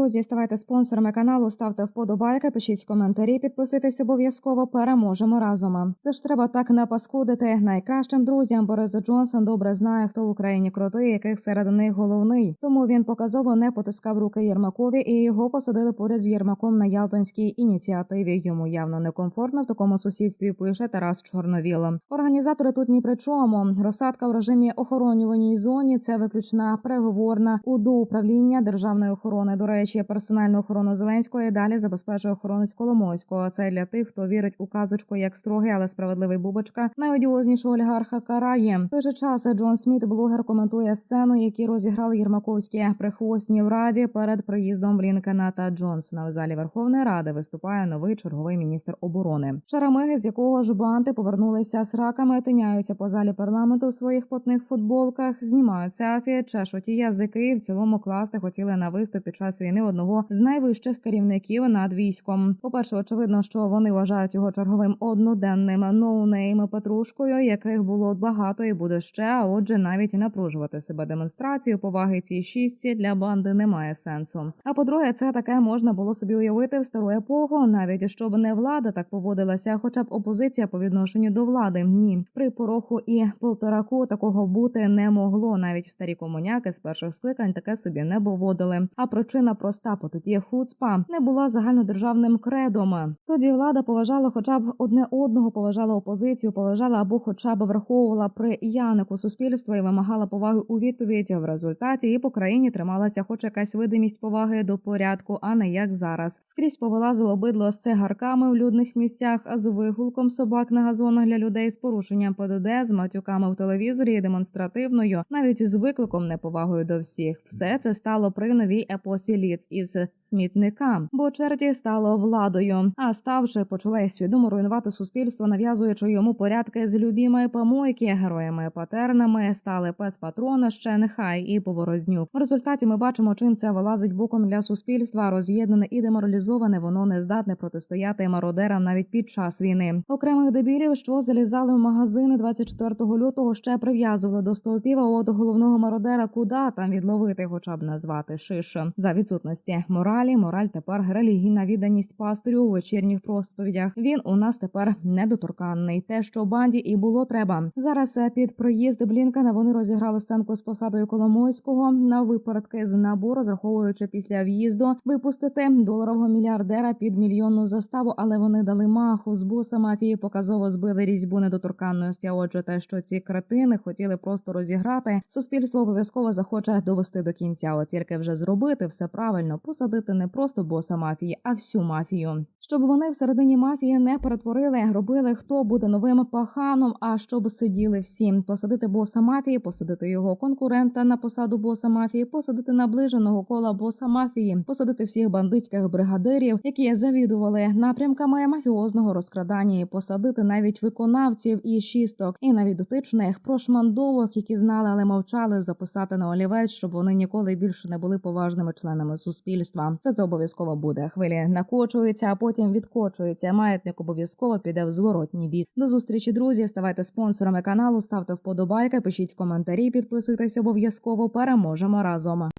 Друзі, ставайте спонсорами каналу, ставте вподобайки, пишіть коментарі, підписуйтесь обов'язково. Переможемо разом. Це ж треба так не паскудити. Найкращим друзям Борис Джонсон добре знає, хто в Україні крутий, яких серед них головний. Тому він показово не потискав руки Єрмакові, і його посадили поряд з Єрмаком на Ялтинській ініціативі. Йому явно некомфортно в такому сусідстві. Пише Тарас Чорновіл. Організатори тут ні при чому. Розсадка в режимі охоронюваній зоні це виключна переговорна УДУ управління державної охорони. До речі, персональну охорону Зеленського і далі забезпечує охоронець Коломойського. Це для тих, хто вірить у казочку як строгий, але справедливий бубочка. Найодіознішого олігарха карає. В той же час Джон Сміт, блогер, коментує сцену, які розіграли Єрмаковські прихвостні в раді перед приїздом Блінкена та Джонсона. В залі Верховної Ради виступає новий черговий міністр оборони. Шарамиги, з якого ж банти повернулися з раками, тиняються по залі парламенту в своїх потних футболках, знімають селфі, чешуть язики. В цілому класти хотіли на виступ під час війни одного з найвищих керівників над військом. По перше, очевидно, що вони вважають його черговим одноденним ноунейм петрушкою, яких було багато і буде ще. А отже, навіть напружувати себе демонстрацію поваги цій шістці для банди немає сенсу. А по-друге, це таке можна було собі уявити в стару епоху, навіть щоб не влада так поводилася, хоча б опозиція по відношенню до влади. Ні, при пороху і полтораку такого бути не могло. Навіть старі комуняки з перших скликань таке собі не поводили. А причина проста, по тоді хуцпа не була загальнодержавним кредом. Тоді влада поважала, хоча б одне одного, поважала опозицію, поважала або, хоча б враховувала при Янику суспільства і вимагала поваги у відповідь. В результаті і по країні трималася, хоч якась видимість поваги до порядку, а не як зараз. Скрізь повилазило бидло з цигарками в людних місцях, а з вигулком собак на газонах для людей з порушенням ПДД, з матюками в телевізорі і демонстративною, навіть з викликом неповагою до всіх. Все це стало при новій епосі ліц із смітника, бо черті стало владою. А ставши, почала свідомо руйнувати суспільство, нав'язуючи йому порядки з любімої помойки, героями патернами стали пес патрона ще нехай і поворознюк. В результаті ми бачимо, чим це вилазить боком для суспільства. Роз'єднане і деморалізоване, воно не здатне протистояти мародерам навіть під час війни. Окремих дебілів, що залізали в магазини 24 лютого, ще прив'язували до стовпів. А от головного мародера куди там відловити, хоча б назвати шиш за відсутності моралі. Мораль тепер релігійна відданість пастирю у вечірніх розповідях. Він у нас тепер недоторканний. Те, що банді і було треба. Зараз е, під проїзд Блінкена вони розіграли сценку з посадою Коломойського на випередки з набу, розраховуючи після в'їзду випустити доларового мільярдера під мільйонну заставу, але вони дали маху з боса мафії. Показово збили різьбу недоторканності. Отже, те, що ці кретини хотіли просто розіграти, суспільство обов'язково захоче довести до кінця. От тільки вже зробити все правильно, посадити не просто боса мафії, а всю мафію, щоб вони всередині мафії не перетворили, робили хто буде новим паханом. А щоб сиділи всі, посадити боса мафії, посадити його конкурента на посаду боса мафії, посадити наближеного кола боса мафії, посадити всіх бандитських бригадирів, які завідували напрямками мафіозного розкрадання, і посадити навіть виконавців і шісток, і навіть дотичних прошмандовок, які знали, але мовчали, записати на олівець, щоб вони ніколи більше не були поважними членами суспільства. Це це обов'язково буде. Хвилі накочуються, а потім відкочуються. Маятник обов'язково піде в зворотній бік. До зустрічі, друзі. Ставайте спонсорами каналу, ставте вподобайки, пишіть коментарі, підписуйтесь обов'язково. Переможемо разом.